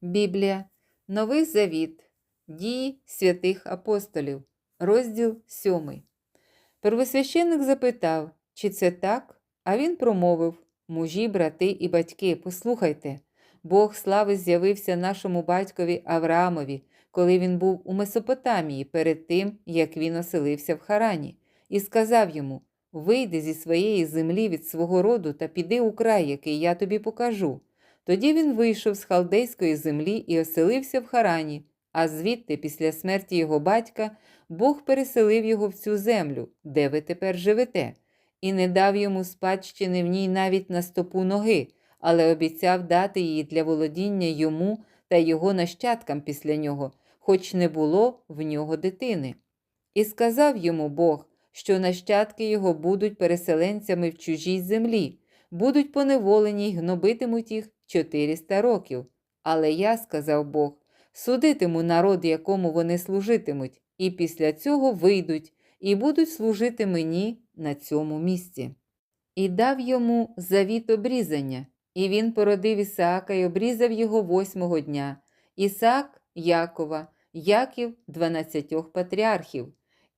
Біблія, Новий Завіт, Дії святих апостолів, розділ 7. Первосвященник запитав, чи це так, а він промовив: Мужі, брати і батьки, послухайте, Бог слави з'явився нашому батькові Авраамові, коли він був у Месопотамії перед тим, як він оселився в Харані, і сказав йому: Вийди зі своєї землі від свого роду та піди у край, який я тобі покажу. Тоді він вийшов з халдейської землі і оселився в Харані, а звідти, після смерті його батька, Бог переселив його в цю землю, де ви тепер живете, і не дав йому спадщини в ній навіть на стопу ноги, але обіцяв дати її для володіння йому та його нащадкам після нього, хоч не було в нього дитини. І сказав йому Бог, що нащадки його будуть переселенцями в чужій землі, будуть поневолені й гнобитимуть їх 400 років. Але я, сказав Бог, судитиму народ, якому вони служитимуть, і після цього вийдуть і будуть служити мені на цьому місці. І дав йому завіт обрізання, і він породив Ісаака і обрізав його восьмого дня. Ісаак Якова, Яків дванадцятьох патріархів.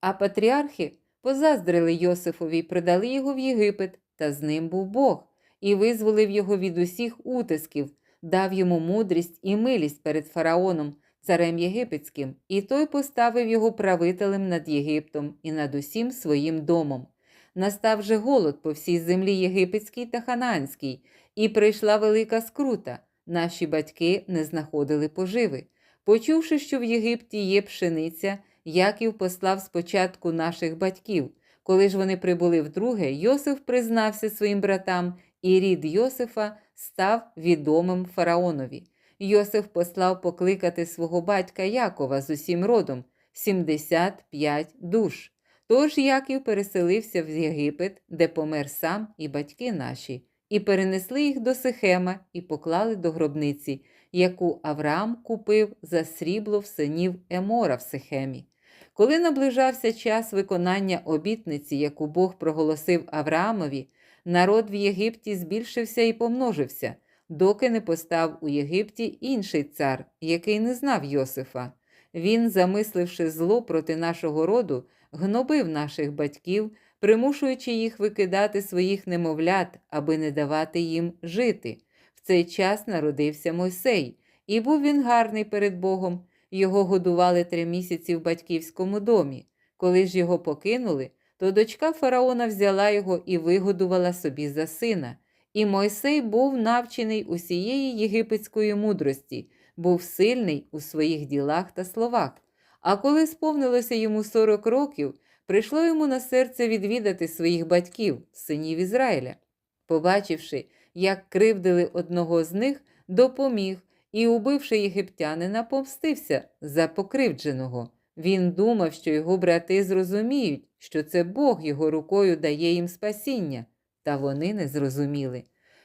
А патріархи позаздрили Йосифові й продали його в Єгипет, та з ним був Бог, і визволив його від усіх утисків, дав йому мудрість і милість перед фараоном, царем єгипетським, і той поставив його правителем над Єгиптом і над усім своїм домом. Настав же голод по всій землі єгипетській та хананській, і прийшла велика скрута. Наші батьки не знаходили поживи. Почувши, що в Єгипті є пшениця, Яків послав спочатку наших батьків. Коли ж вони прибули вдруге, Йосиф признався своїм братам, і рід Йосифа став відомим фараонові. Йосиф послав покликати свого батька Якова з усім родом 75 душ. Тож Яків переселився в Єгипет, де помер сам і батьки наші, і перенесли їх до Сихема і поклали до гробниці, яку Авраам купив за срібло в синів Емора в Сихемі. Коли наближався час виконання обітниці, яку Бог проголосив Авраамові, народ в Єгипті збільшився і помножився, доки не постав у Єгипті інший цар, який не знав Йосифа. Він, замисливши зло проти нашого роду, гнобив наших батьків, примушуючи їх викидати своїх немовлят, аби не давати їм жити. В цей час народився Мойсей, і був він гарний перед Богом. Його годували три місяці в батьківському домі. Коли ж його покинули, то дочка фараона взяла його і вигодувала собі за сина. І Мойсей був навчений усієї єгипетської мудрості, був сильний у своїх ділах та словах. А коли сповнилося йому сорок років, прийшло йому на серце відвідати своїх батьків, синів Ізраїля. Побачивши, як кривдили одного з них, допоміг і, убивши єгиптянина, помстився за покривдженого. Він думав, що його брати зрозуміють, що це Бог його рукою дає їм спасіння, та вони не зрозуміли.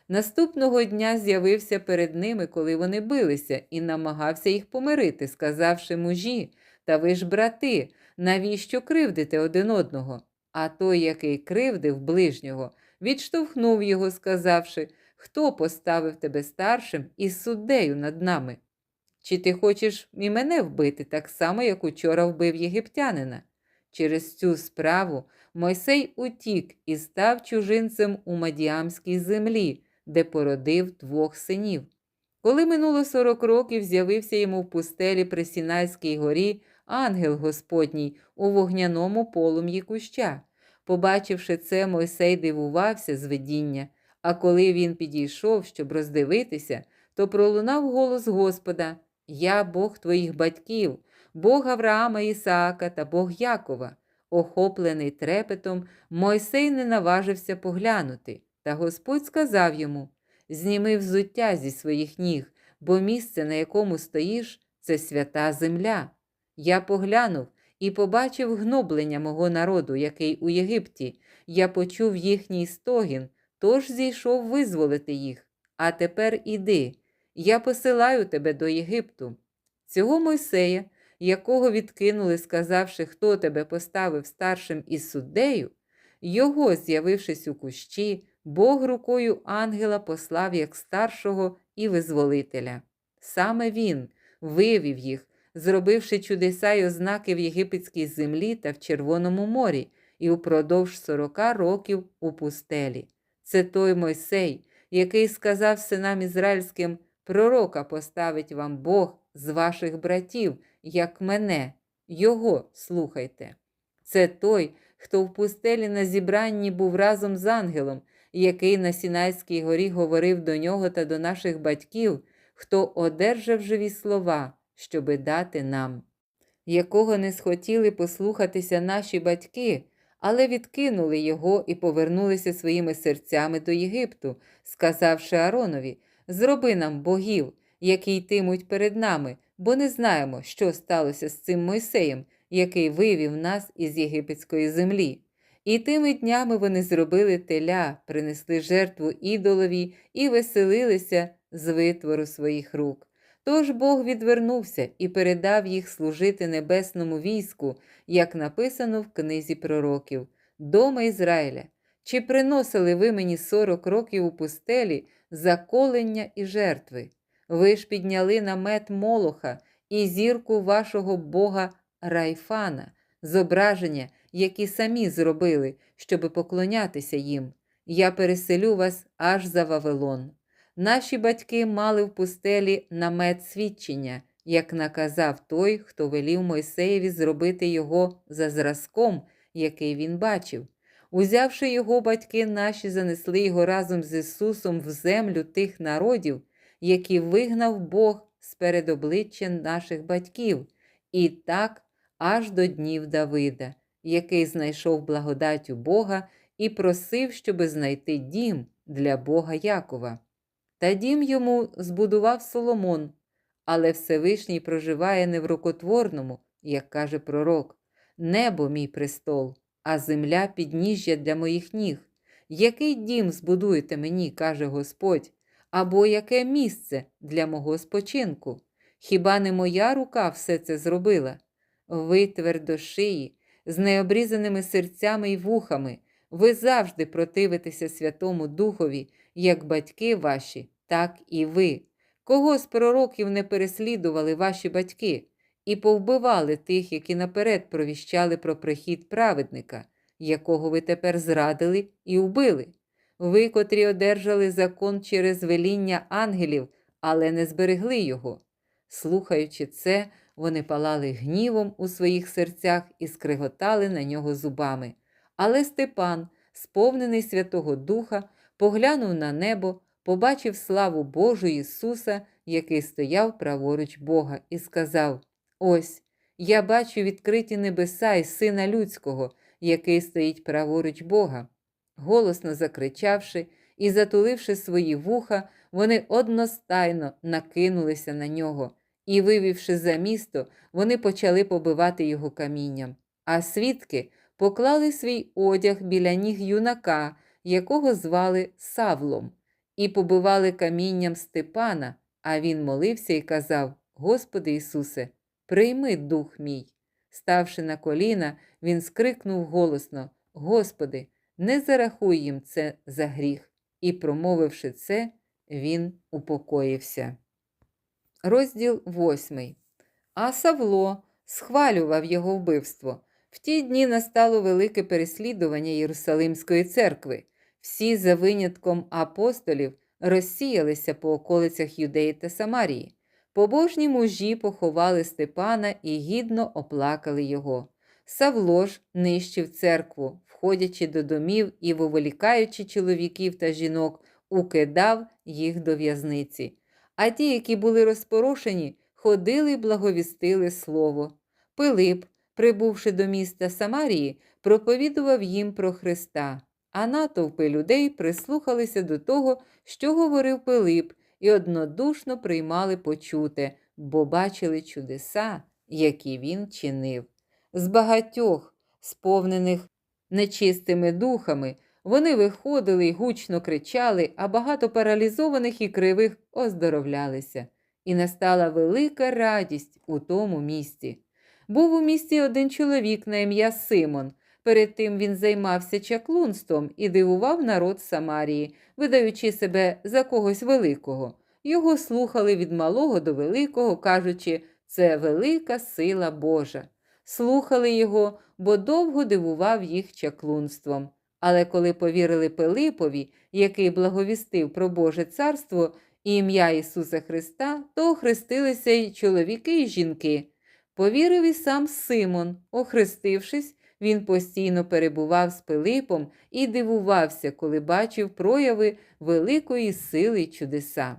Наступного дня з'явився перед ними, коли вони билися, і намагався їх помирити, сказавши мужі, та ви ж брати, навіщо кривдите один одного? А той, який кривдив ближнього, відштовхнув його, сказавши, хто поставив тебе старшим і суддею над нами? Чи ти хочеш і мене вбити так само, як учора вбив єгиптянина? Через цю справу Мойсей утік і став чужинцем у Мадіамській землі, де породив двох синів. Коли минуло сорок років, з'явився йому в пустелі при Сінайській горі ангел Господній у вогняному полум'ї куща. Побачивши це, Мойсей дивувався з видіння, а коли він підійшов, щоб роздивитися, то пролунав голос Господа Я Бог твоїх батьків, Бог Авраама Ісаака та Бог Якова. Охоплений трепетом, Мойсей не наважився поглянути, та Господь сказав йому Зніми взуття зі своїх ніг, бо місце, на якому стоїш, це свята земля. Я поглянув і побачив гноблення мого народу, який у Єгипті. Я почув їхній стогін, тож зійшов визволити їх. А тепер іди, я посилаю тебе до Єгипту. Цього Мойсея, якого відкинули, сказавши, хто тебе поставив старшим із суддею, його, з'явившись у кущі, Бог рукою ангела послав як старшого і визволителя. Саме він вивів їх, зробивши чудеса й ознаки в єгипетській землі та в Червоному морі, і упродовж сорока років у пустелі. Це той Мойсей, який сказав синам ізраїльським: Пророка поставить вам Бог з ваших братів, як мене, його слухайте. Це той, хто в пустелі на зібранні був разом з ангелом, який на Сінайській горі говорив до нього та до наших батьків, хто одержав живі слова, щоби дати нам, якого не схотіли послухатися наші батьки, але відкинули його і повернулися своїми серцями до Єгипту, сказавши Аронові: Зроби нам богів, які йтимуть перед нами, бо не знаємо, що сталося з цим Мойсеєм, який вивів нас із єгипетської землі. І тими днями вони зробили теля, принесли жертву ідолові і веселилися з витвору своїх рук. Тож Бог відвернувся і передав їх служити небесному війську, як написано в книзі пророків, Дома Ізраїля. Чи приносили ви мені сорок років у пустелі заколення і жертви? Ви ж підняли намет Молоха і зірку вашого Бога Райфана, зображення, які самі зробили, щоби поклонятися їм. Я переселю вас аж за Вавилон. Наші батьки мали в пустелі намет свідчення, як наказав той, хто велів Мойсеєві зробити його за зразком, який він бачив. Узявши його, батьки наші занесли його разом з Ісусом в землю тих народів, які вигнав Бог з перед обличчя наших батьків, і так аж до днів Давида, який знайшов благодать у Бога і просив, щоби знайти дім для Бога Якова. Та дім йому збудував Соломон, але Всевишній проживає не в рукотворному, як каже пророк, небо мій престол, а земля підніжжя для моїх ніг. Який дім збудуєте мені, каже Господь, або яке місце для мого спочинку? Хіба не моя рука все це зробила? Ви твердошиї, з необрізаними серцями й вухами, ви завжди противитеся Святому Духові, як батьки ваші, так і ви. Кого з пророків не переслідували ваші батьки і повбивали тих, які наперед провіщали про прихід праведника, якого ви тепер зрадили і вбили? Ви, котрі одержали закон через веління ангелів, але не зберегли його. Слухаючи це, вони палали гнівом у своїх серцях і скриготали на нього зубами. Але Степан, сповнений Святого Духа, поглянув на небо, побачив славу Божу Ісуса, який стояв праворуч Бога, і сказав: Ось, я бачу відкриті небеса і Сина Людського, який стоїть праворуч Бога. Голосно закричавши і затуливши свої вуха, вони одностайно накинулися на нього, і, вивівши за місто, вони почали побивати його камінням. А свідки поклали свій одяг біля ніг юнака, якого звали Савлом, і побивали камінням Степана, а він молився і казав: Господи Ісусе, прийми дух мій. Ставши на коліна, він скрикнув голосно: Господи, не зарахуй їм це за гріх. І, промовивши це, він упокоївся. Розділ 8. А Савло схвалював його вбивство. В ті дні настало велике переслідування Єрусалимської церкви. Всі, за винятком апостолів, розсіялися по околицях Юдеї та Самарії. Побожні мужі поховали Степана і гідно оплакали його. Савло ж нищив церкву, входячи до домів і виволікаючи чоловіків та жінок, укидав їх до в'язниці. А ті, які були розпорошені, ходили й благовістили слово. Пилип, прибувши до міста Самарії, проповідував їм про Христа, а натовпи людей прислухалися до того, що говорив Пилип, і однодушно приймали почуте, бо бачили чудеса, які він чинив. З багатьох, сповнених нечистими духами, вони виходили й гучно кричали, а багато паралізованих і кривих оздоровлялися. І настала велика радість у тому місті. Був у місті один чоловік на ім'я Симон. Перед тим він займався чаклунством і дивував народ Самарії, видаючи себе за когось великого. його слухали від малого до великого, кажучи, це велика сила Божа. Слухали його, бо довго дивував їх чаклунством. Але коли повірили Пилипові, який благовістив про Боже царство і ім'я Ісуса Христа, то охрестилися й чоловіки і жінки. Повірив і сам Симон, охрестившись, він постійно перебував з Пилипом і дивувався, коли бачив прояви великої сили чудеса.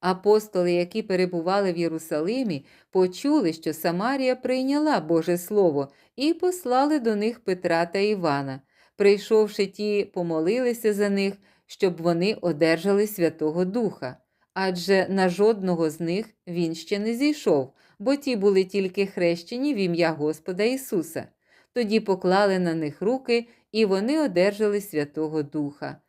Апостоли, які перебували в Єрусалимі, почули, що Самарія прийняла Боже Слово, і послали до них Петра та Івана. Прийшовши ті, помолилися за них, щоб вони одержали Святого Духа. Адже на жодного з них він ще не зійшов, бо ті були тільки хрещені в ім'я Господа Ісуса. Тоді поклали на них руки, і вони одержали Святого Духа.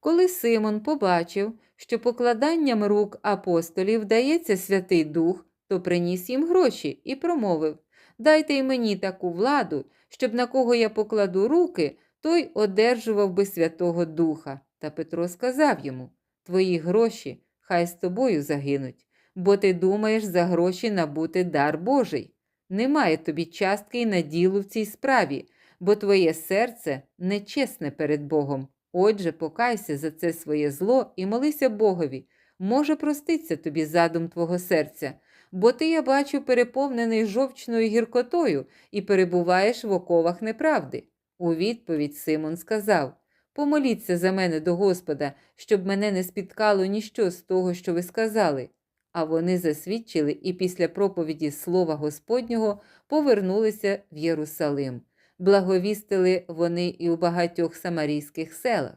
Коли Симон побачив, що покладанням рук апостолів дається Святий Дух, то приніс їм гроші і промовив Дайте й мені таку владу, щоб на кого я покладу руки, той одержував би Святого Духа. Та Петро сказав йому Твої гроші хай з тобою загинуть, бо ти думаєш за гроші набути дар Божий. Немає тобі частки й наділу в цій справі, бо твоє серце нечесне перед Богом. Отже, покайся за це своє зло і молися Богові. Може, проститься тобі задум твого серця, бо ти, я бачу, переповнений жовчною гіркотою і перебуваєш в оковах неправди. У відповідь Симон сказав Помоліться за мене до Господа, щоб мене не спіткало ніщо з того, що ви сказали. А вони засвідчили і після проповіді Слова Господнього повернулися в Єрусалим. Благовістили вони і у багатьох самарійських селах.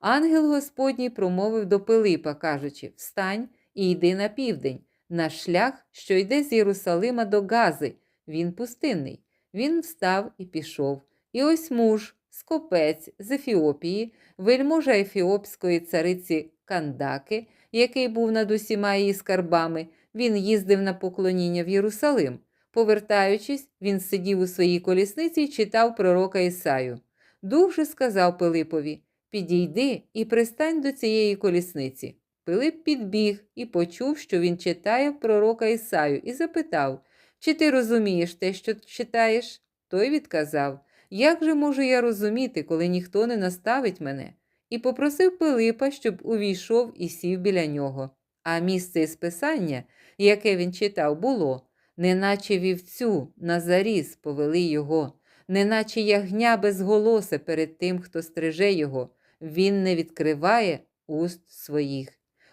Ангел Господній промовив до Пилипа, кажучи: Встань і йди на південь, на шлях, що йде з Єрусалима до Гази. Він пустинний. Він встав і пішов. І ось муж, скопець з Ефіопії, вельможа ефіопської цариці Кандаки, який був над усіма її скарбами, він їздив на поклоніння в Єрусалим. Повертаючись, він сидів у своїй колісниці і читав пророка Ісаю. Дух сказав Пилипові Підійди і пристань до цієї колісниці. Пилип підбіг і почув, що він читає пророка Ісаю, і запитав Чи ти розумієш те, що читаєш? Той відказав Як же можу я розуміти, коли ніхто не наставить мене? І попросив Пилипа, щоб увійшов і сів біля нього. А місце із писання, яке він читав, було неначе вівцю на заріз повели його, неначе ягня безголосе перед тим, хто стриже його, він не відкриває уст своїх.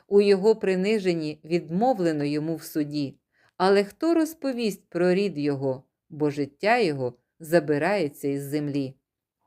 У його приниженні відмовлено йому в суді. Але хто розповість про рід його, бо життя його забирається із землі?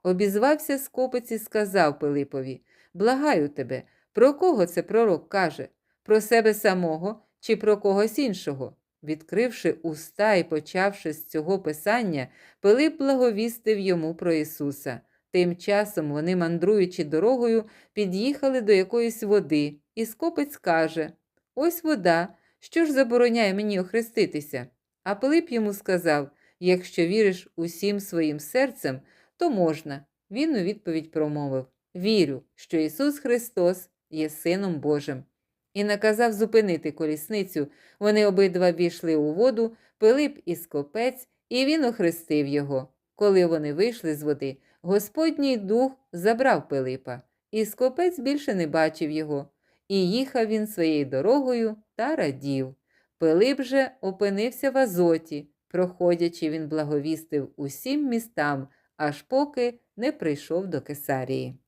Обізвався скопець і сказав Пилипові Благаю тебе, про кого це пророк каже? Про себе самого чи про когось іншого? Відкривши уста і почавши з цього писання, Пилип благовістив йому про Ісуса. Тим часом вони, мандруючи дорогою, під'їхали до якоїсь води, і скопець каже Ось вода, що ж забороняє мені охреститися? А Пилип йому сказав Якщо віриш усім своїм серцем, то можна. Він у відповідь промовив Вірю, що Ісус Христос є Сином Божим. І наказав зупинити колісницю. Вони обидва війшли у воду, Пилип і скопець, і він охрестив його. Коли вони вийшли з води, Господній дух забрав Пилипа, і скопець більше не бачив його. І їхав він своєю дорогою та радів. Пилип же опинився в Азоті, проходячи, він благовістив усім містам, аж поки не прийшов до Кесарії.